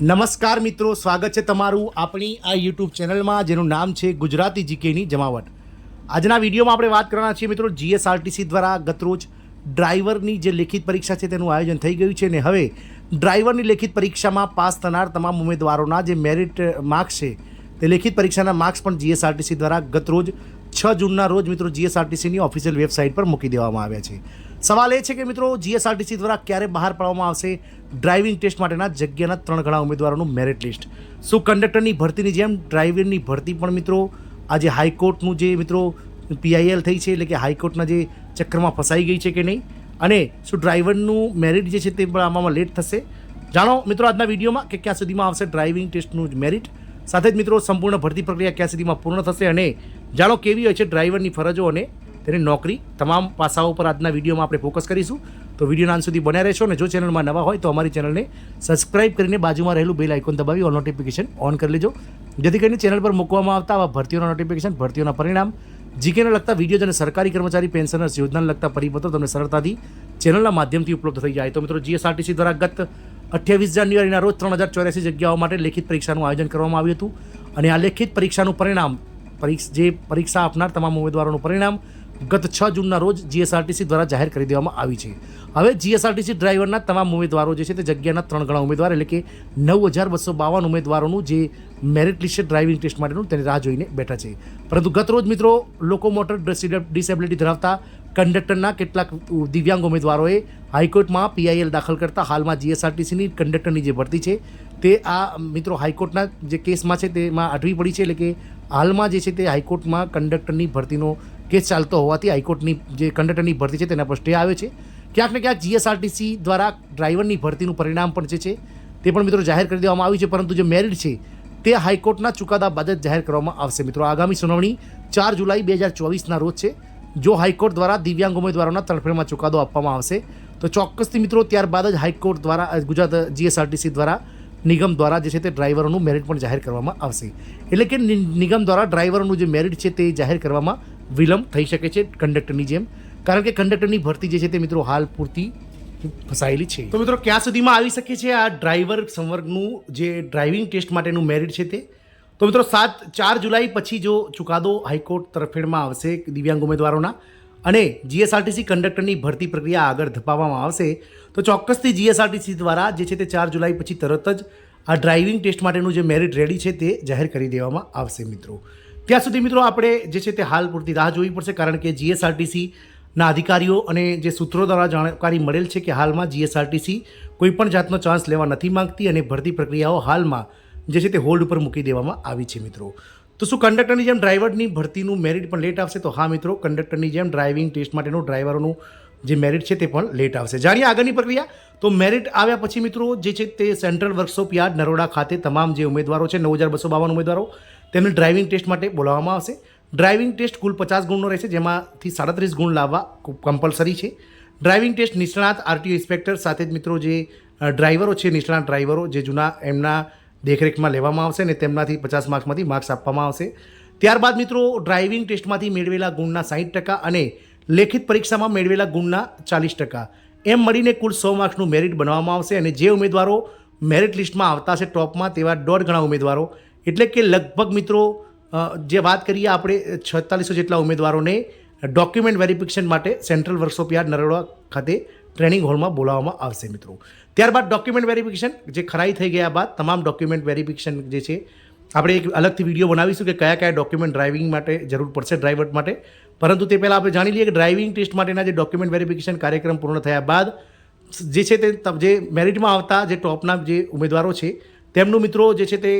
નમસ્કાર મિત્રો, સ્વાગત છે તમારું આપણી આ યુટ્યુબ ચેનલમાં, જેનું નામ છે ગુજરાતી જીકેની જમાવટ. આજના વિડીયોમાં આપણે વાત કરવાના છીએ મિત્રો જીએસઆરટીસી દ્વારા ગતરોજ ડ્રાઈવરની જે લેખિત પરીક્ષા છે તેનું આયોજન થઈ ગયું છે અને હવે ડ્રાઈવરની લેખિત પરીક્ષામાં પાસ થનાર તમામ ઉમેદવારોના જે મેરિટ માર્ક્સ છે તે લેખિત પરીક્ષાના માર્ક્સ પણ જીએસઆરટીસી દ્વારા ગતરોજ છ જૂનના રોજ મિત્રો જીએસઆરટીસીની ઓફિશિયલ વેબસાઇટ પર મૂકી દેવામાં આવ્યા છે. સવાલ એ છે કે મિત્રો જીએસઆરટીસી દ્વારા ક્યારે બહાર પાડવામાં આવશે? ડ્રાઇવિંગ ટેસ્ટ માટેના જગ્યાના ત્રણ ઘણા ઉમેદવારોનું મેરિટ લિસ્ટ શું કંડક્ટરની ભરતીની જેમ ડ્રાઇવરની ભરતી પણ મિત્રો, આજે હાઈકોર્ટનું જે મિત્રો પીઆઈએલ થઈ છે, એટલે કે હાઈકોર્ટના જે ચક્કરમાં ફસાઈ ગઈ છે કે નહીં? અને શું ડ્રાઈવરનું મેરિટ જે છે તે પણ આમાં લેટ થશે? જાણો મિત્રો આજના વિડીયોમાં કે ક્યાં સુધીમાં આવશે ડ્રાઇવિંગ ટેસ્ટનું મેરિટ સાથે જ મિત્રો, સંપૂર્ણ ભરતી પ્રક્રિયા ક્યાં સુધીમાં પૂર્ણ થશે અને જાણો કેવી હોય છે ડ્રાઈવરની ફરજો અને તેની નોકરી તમામ પાસાઓ પર આજના વિડીયોમાં આપણે ફોકસ કરીશું. તો વિડીયોના અંત સુધી બન્યા રહેશો અને જો ચેનલમાં નવા હોય તો અમારી ચેનલને સબસ્ક્રાઇબ કરીને બાજુમાં રહેલું બેલ આઇકોન દબાવી ઓલ નોટિફિકેશન ઓન કરી લેજો. જેથી કરીને ચેનલ પર મૂકવામાં આવતા આવા ભરતીઓના નોટિફિકેશન ભરતીઓના પરિણામ જીકેને લગતા વીડિયો અને સરકારી કર્મચારી પેન્શનર્સ યોજનાને લગતા પરિપત્રો તમને સરળતાથી ચેનલના માધ્યમથી ઉપલબ્ધ થઈ જાય. તો મિત્રો જીએસઆરટીસી દ્વારા ગત અઠ્યાવીસ જાન્યુઆરીના રોજ ત્રણ હજાર ચોર્યાસી જગ્યાઓ માટે લેખિત પરીક્ષાનું આયોજન કરવામાં આવ્યું હતું. અને આ લેખિત પરીક્ષાનું પરિણામ જે પરીક્ષા આપનાર તમામ ઉમેદવારોનું પરિણામ ગત છ જૂનના રોજ જીએસઆરટીસી દ્વારા જાહેર કરી દેવામાં આવી છે. હવે જીએસઆરટીસી ડ્રાઈવરના તમામ ઉમેદવારો જે છે તે જગ્યાના ત્રણ ગણા ઉમેદવાર એટલે કે નવ હજાર બસો બાવન ઉમેદવારોનું જે મેરિટ લિસ્ટ ડ્રાઇવિંગ ટેસ્ટ માટેનું તેની રાહ જોઈને બેઠા છે. પરંતુ ગત રોજ મિત્રો લોકો મોટર ડિસેબિલિટી ધરાવતા કંડક્ટરના કેટલાક દિવ્યાંગ ઉમેદવારોએ હાઈકોર્ટમાં પીઆઈએલ દાખલ કરતા હાલમાં જીએસઆરટીસીની કંડક્ટરની જે ભરતી છે તે આ મિત્રો હાઈકોર્ટના જે કેસમાં છે તેમાં અટવી પડી છે એટલે કે હાલમાં જે છે તે હાઈકોર્ટમાં કંડક્ટરની ભરતીનો કેસ ચાલતો હોવાથી હાઈકોર્ટની જે કંડક્ટરની ભરતી છે તેના પર સ્ટે આવે છે. ક્યાંક ને ક્યાંક જીએસઆરટીસી દ્વારા ડ્રાઈવરની ભરતીનું પરિણામ પણ જે છે તે પણ મિત્રો જાહેર કરી દેવામાં આવ્યું છે, પરંતુ જે મેરિટ છે તે હાઈકોર્ટના ચુકાદા બાદ જ જાહેર કરવામાં આવશે. મિત્રો, આગામી સુનાવણી ચાર જુલાઈ બે હજાર ચોવીસના રોજ છે. જો હાઈકોર્ટ દ્વારા દિવ્યાંગ ઉમેદવારોના તરફેણમાં ચુકાદો આપવામાં આવશે, તો ચોક્કસથી મિત્રો ત્યારબાદ જ હાઈકોર્ટ દ્વારા ગુજરાત જીએસઆરટીસી દ્વારા, નિગમ દ્વારા જે છે તે ડ્રાઈવરોનું મેરિટ પણ જાહેર કરવામાં આવશે. એટલે કે નિગમ દ્વારા ડ્રાઈવરોનું જે મેરિટ છે તે જાહેર કરવામાં વિલંબ થઈ શકે છે કંડક્ટરની જેમ. કારણ કે કંડક્ટરની ભરતી જે છે તે મિત્રો હાલ પૂરતી ફસાયેલી છે. તો મિત્રો, ક્યાં સુધીમાં આવી શકે છે આ ડ્રાઈવર સંવર્ગનું જે ડ્રાઇવિંગ ટેસ્ટ માટેનું મેરિટ છે તે? તો મિત્રો, સાત, ચાર જુલાઈ પછી જો ચુકાદો હાઈકોર્ટ તરફેણમાં આવશે દિવ્યાંગ ઉમેદવારોના અને જીએસઆરટીસી કંડક્ટરની ભરતી પ્રક્રિયા આગળ ધપાવવામાં આવશે, તો ચોક્કસથી જીએસઆરટીસી દ્વારા જે છે તે ચાર જુલાઈ પછી તરત જ આ ડ્રાઇવિંગ ટેસ્ટ માટેનું જે મેરિટ રેડી છે તે જાહેર કરી દેવામાં આવશે મિત્રો. ત્યાં સુધી મિત્રો આપણે જે છે તે હાલ પૂરતી રાહ જોવી પડશે, કારણ કે જીએસઆરટીસી ના અધિકારીઓ અને જે સૂત્રો દ્વારા જાણકારી મળેલ છે કે હાલમાં જીએસઆરટીસી કોઈપણ જાતનો ચાન્સ લેવા નથી માંગતી અને ભરતી પ્રક્રિયાઓ હાલમાં જે છે તે હોલ્ડ ઉપર મૂકી દેવામાં આવી છે મિત્રો. તો શું કંડક્ટરની જેમ ડ્રાઈવરની ભરતીનું મેરિટ પણ લેટ આવશે? તો હા મિત્રો કંડક્ટરની જેમ ડ્રાઇવિંગ ટેસ્ટ માટેનું ડ્રાઈવરોનું જે મેરિટ છે તે પણ લેટ આવશે. જાણીએ આગળની પ્રક્રિયા? તો મેરિટ આવ્યા પછી મિત્રો જે છે તે સેન્ટ્રલ વર્કશોપ યાર્ડ નરોડા ખાતે તમામ જે ઉમેદવારો છે, નવ હજાર બસો બાવન ઉમેદવારો તેમને ડ્રાઇવિંગ ટેસ્ટ માટે બોલાવવામાં આવશે. ડ્રાઇવિંગ ટેસ્ટ કુલ પચાસ ગુણનો રહેશે, જેમાંથી સાડત્રીસ ગુણ લાવવા કમ્પલસરી છે. ડ્રાઇવિંગ ટેસ્ટ નિષ્ણાત આરટીઓ ઇન્સ્પેક્ટર સાથે જ મિત્રો જે ડ્રાઈવરો છે, નિષ્ણાત ડ્રાઈવરો જે જૂના એમના દેખરેખમાં લેવામાં આવશે અને તેમનાથી પચાસ માર્ક્સમાંથી માર્ક્સ આપવામાં આવશે. ત્યારબાદ મિત્રો ડ્રાઇવિંગ ટેસ્ટમાંથી મેળવેલા ગુણના સાહીઠ ટકા અને લેખિત પરીક્ષામાં મેળવેલા ગુણના ચાલીસ ટકા. એમ મળીને કુલ સો માર્ક્સનું મેરિટ બનાવવામાં આવશે અને જે ઉમેદવારો મેરિટ લિસ્ટમાં આવતા હશે ટોપમાં તેવા દોઢ ગણા ઉમેદવારો એટલે કે લગભગ મિત્રો જે વાત કરીએ આપણે છેતાલીસો જેટલા ઉમેદવારોને ડોક્યુમેન્ટ વેરિફિકેશન માટે સેન્ટ્રલ વર્કશોપ યાર્ડ નરોડા ખાતે ટ્રેનિંગ હોલમાં બોલાવવામાં આવશે મિત્રો. ત્યારબાદ ડોક્યુમેન્ટ વેરિફિકેશન જે ખરાઈ થઈ ગયા બાદ તમામ ડોક્યુમેન્ટ વેરિફિકેશન જે છે, આપણે એક અલગથી વીડિયો બનાવીશું કે કયા કયા ડોક્યુમેન્ટ ડ્રાઇવિંગ માટે જરૂર પડશે ડ્રાઈવર માટે. પરંતુ તે પહેલાં આપણે જાણી લઈએ કે ડ્રાઇવિંગ ટેસ્ટ માટેના જે ડોક્યુમેન્ટ વેરિફિકેશન કાર્યક્રમ પૂર્ણ થયા બાદ જે છે તે જે મેરિટમાં આવતા જે ટોપના જે ઉમેદવારો છે તેમનું મિત્રો જે છે તે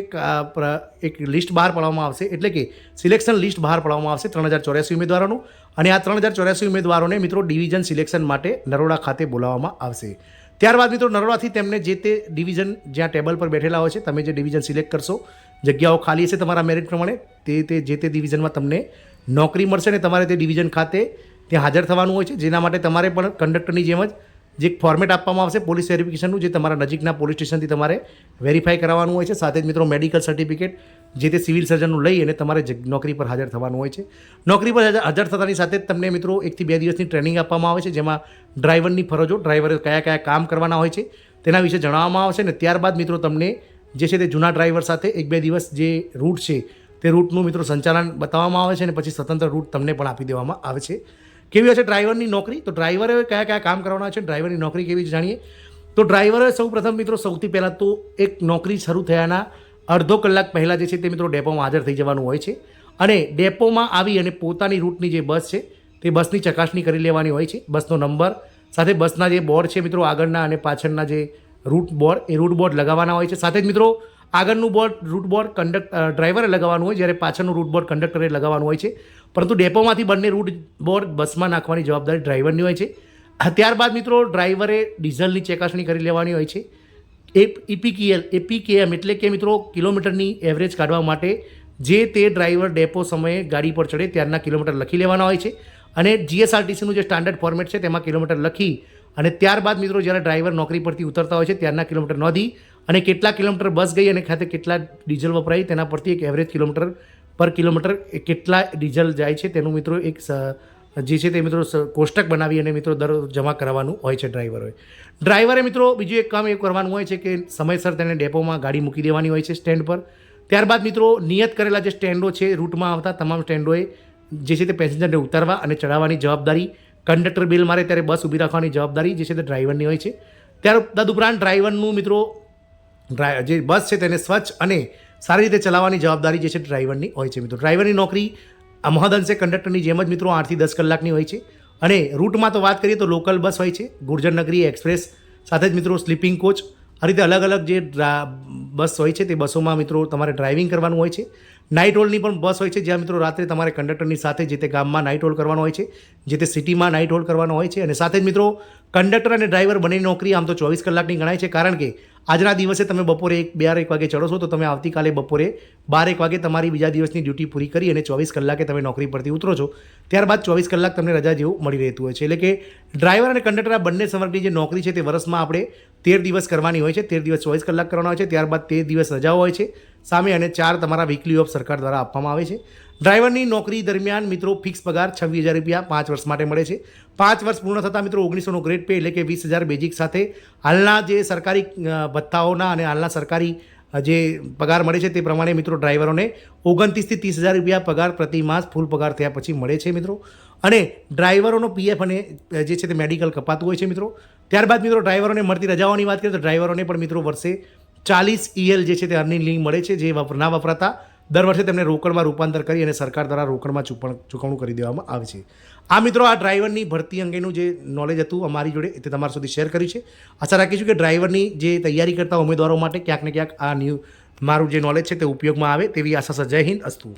એક, લિસ્ટ બહાર પાડવામાં આવશે. એટલે કે સિલેક્શન લિસ્ટ બહાર પાડવામાં આવશે ત્રણ હજાર ચોર્યાસી ઉમેદવારોનું. અને આ ત્રણ હજાર ચોર્યાસી ઉમેદવારોને મિત્રો ડિવિઝન સિલેક્શન માટે નરોડા ખાતે બોલાવવામાં આવશે. ત્યારબાદ મિત્રો નરોડાથી તેમને જે તે ડિવિઝન જ્યાં ટેબલ પર બેઠેલા હોય છે તમે જે ડિવિઝન સિલેક્ટ કરશો જગ્યાઓ ખાલી હશે તમારા મેરિટ પ્રમાણે તે તે જે તે ડિવિઝનમાં તમને નોકરી મળશે ને તમારે તે ડિવિઝન ખાતે ત્યાં હાજર થવાનું હોય છે જેના માટે તમારે પણ કંડક્ટરની જેમ જ જે એક ફોર્મેટ આપવામાં આવશે પોલીસ વેરિફિકેશનનું જે તમારા નજીકના પોલીસ સ્ટેશનથી તમારે વેરીફાઈ કરાવવાનું હોય છે. સાથે જ મિત્રો મેડિકલ સર્ટિફિકેટ જે તે સિવિલ સર્જનનું લઈ અને તમારે નોકરી પર હાજર થવાનું હોય છે. નોકરી પર હાજર થતાની સાથે જ તમને મિત્રો એકથી બે દિવસની ટ્રેનિંગ આપવામાં આવે છે, જેમાં ડ્રાઈવરની ફરજો ડ્રાઈવરે કયા કયા કામ કરવાના હોય છે, તેના વિશે જણાવવામાં આવશે ને ત્યારબાદ મિત્રો તમને જે છે તે જૂના ડ્રાઈવર સાથે એક બે દિવસ જે રૂટ છે, તે રૂટનું મિત્રો સંચાલન બતાવવામાં આવે છે અને પછી સ્વતંત્ર રૂટ તમને પણ આપી દેવામાં આવે છે. કેવી હશે ડ્રાઈવરની નોકરી? તો ડ્રાઈવરે કયા કયા કામ કરવાના છે, ડ્રાઈવરની નોકરી કેવી જાણીએ? તો ડ્રાઈવરે સૌ પ્રથમ મિત્રો સૌથી પહેલાં તો એક નોકરી શરૂ થયાના અડધો કલાક પહેલાં જે છે તે મિત્રો ડેપોમાં હાજર થઈ જવાનું હોય છે. અને ડેપોમાં આવી અને પોતાની રૂટની જે બસ છે, તે બસની ચકાસણી કરી લેવાની હોય છે. બસનો નંબર, સાથે બસના જે બોર્ડ છે મિત્રો આગળના અને પાછળના જે રૂટ બોર્ડ એ રૂટ બોર્ડ લગાવવાના હોય છે. સાથે જ મિત્રો આગળનું બોર્ડ રૂટ બોર્ડ કંડક્ટ ડ્રાઈવરે લગાવવાનું હોય, જ્યારે પાછળનું રૂટ બોર્ડ કંડક્ટરે લગાવવાનું હોય છે. પરંતુ ડેપોમાંથી બંને રૂટ બોર્ડ બસમાં નાખવાની જવાબદારી ડ્રાઈવરની હોય છે. ત્યારબાદ મિત્રો ડ્રાઈવરે ડીઝલની ચકાસણી કરી લેવાની હોય છે. એ ઇપીકેએલ એપીકેએમ એટલે કે મિત્રો કિલોમીટરની એવરેજ કાઢવા માટે જે તે ડ્રાઈવર ડેપો સમયે ગાડી પર ચડે ત્યારના કિલોમીટર લખી લેવાના હોય છે. અને જીએસઆરટીસીનું જે સ્ટાન્ડર્ડ ફોર્મેટ છે તેમાં કિલોમીટર લખી અને ત્યારબાદ મિત્રો જ્યારે ડ્રાઈવર નોકરી પરથી ઉતરતા હોય છે ત્યારના કિલોમીટર નોંધી અને કેટલા કિલોમીટર બસ ગઈ અને ખાતે કેટલા ડીઝલ વપરાય તેના પરથી એક એવરેજ કિલોમીટર પર કિલોમીટર કેટલા ડીઝલ જાય છે તેનું મિત્રો એક જે છે તે મિત્રો કોષ્ટક બનાવી અને મિત્રો દર જમા કરાવવાનું હોય છે ડ્રાઈવરોએ ડ્રાઈવરે મિત્રો બીજું એક કામ એ કરવાનું હોય છે કે સમયસર તેને ડેપોમાં ગાડી મૂકી દેવાની હોય છે સ્ટેન્ડ પર. ત્યારબાદ મિત્રો નિયત કરેલા જે સ્ટેન્ડો છે રૂટમાં આવતા તમામ સ્ટેન્ડોએ જે છે તે પેસેન્જરને ઉતારવા અને ચડાવવાની જવાબદારી, કંડક્ટર બિલ મારે ત્યારે બસ ઊભી રાખવાની જવાબદારી જે છે તે ડ્રાઈવરની હોય છે. ત્યાર તદુપરાંત ડ્રાઈવરનું મિત્રો જે બસ છે તેને સ્વચ્છ અને સારી રીતે ચલાવવાની જવાબદારી જે છે ડ્રાઈવરની હોય છે મિત્રો. ડ્રાઈવરની નોકરી મહદઅંશે કંડક્ટરની જેમ જ મિત્રો આઠથી દસ કલાકની હોય છે. અને રૂટમાં તો વાત કરીએ તો લોકલ બસ હોય છે ગુર્જરનગરી એક્સપ્રેસ, સાથે જ મિત્રો સ્લીપિંગ કોચ. આ રીતે અલગ અલગ જે બસ હોય છે તે બસોમાં મિત્રો તમારે ડ્રાઇવિંગ કરવાનું હોય છે. નાઇટ હોલની પણ બસ હોય છે. જ્યાં મિત્રો રાત્રે તમારે કંડક્ટરની સાથે જે તે ગામમાં નાઇટ હોલ કરવાનો હોય છે, જે તે સિટીમાં નાઇટ હોલ કરવાનો હોય છે. અને સાથે જ મિત્રો, કંડક્ટર અને ડ્રાઈવર બંનેની નોકરી આમ તો ચોવીસ કલાકની ગણાય છે. કારણ કે આજના દિવસે તમે બપોરે એક બાર એક વાગે ચડો છો, તો તમે આવતીકાલે બપોરે બાર, એક વાગે તમારી બીજા દિવસની ડ્યુટી પૂરી કરી અને ચોવીસ કલાકે તમે નોકરી પરથી ઉતરો છો. ત્યારબાદ ચોવીસ કલાક તમને રજા જેવું મળી રહેતું હોય છે. એટલે કે ડ્રાઈવર અને કંડક્ટર આ બંને સંવર્ગની જે નોકરી છે, તે વર્ષમાં આપણે તેર દિવસ કરવાની હોય છે. તેર દિવસ ચોવીસ કલાક કરવાના હોય છે. ત્યારબાદ તેર દિવસ રજાઓ હોય છે. સામે અને ચાર તમારા વીકલી ઓફ સરકાર દ્વારા આપવામાં આવે છે. ડ્રાઈવરની નોકરી દરમિયાન મિત્રો ફિક્સ પગાર છવ્વીસ હજાર રૂપિયા પાંચ વર્ષ માટે મળે છે. પાંચ વર્ષ પૂર્ણ થતાં મિત્રો ઓગણીસોનો ગ્રેડ પે એટલે કે વીસ હજાર બેઝિક સાથે હાલના જે સરકારી ભથ્થાઓના અને હાલના સરકારી જે પગાર મળે છે તે પ્રમાણે મિત્રો ડ્રાઈવરોને ઓગણત્રીસથી ત્રીસ હજાર રૂપિયા પગાર પ્રતિ માસ ફૂલ પગાર થયા પછી મળે છે મિત્રો. અને ડ્રાઈવરોનો પીએફ અને જે છે તે મેડિકલ કપાતું હોય છે મિત્રો. ત્યારબાદ મિત્રો ડ્રાઈવરોને મળતી રજાઓની વાત કરીએ તો ડ્રાઈવરોને પણ મિત્રો વર્ષે ચાલીસ ઈએલ જે છે તે અર્નિંગ લિંક મળે છે, જે ના વપરાતા દર વર્ષે તેમને રોકડમાં રૂપાંતર કરી અને સરકાર દ્વારા રોકડમાં ચૂકવણું કરી દેવામાં આવે છે. આ મિત્રો આ ડ્રાઈવરની ભરતી અંગેનું જે નોલેજ હતું અમારી જોડે તે તમારા સુધી શેર કર્યું છે. આશા રાખીશું કે ડ્રાઈવરની જે તૈયારી કરતા ઉમેદવારો માટે ક્યાંક ને ક્યાંક આ ન્યૂ મારું જે નોલેજ છે તે ઉપયોગમાં આવે તેવી આશા સજય હિન્દ, અસ્તુ.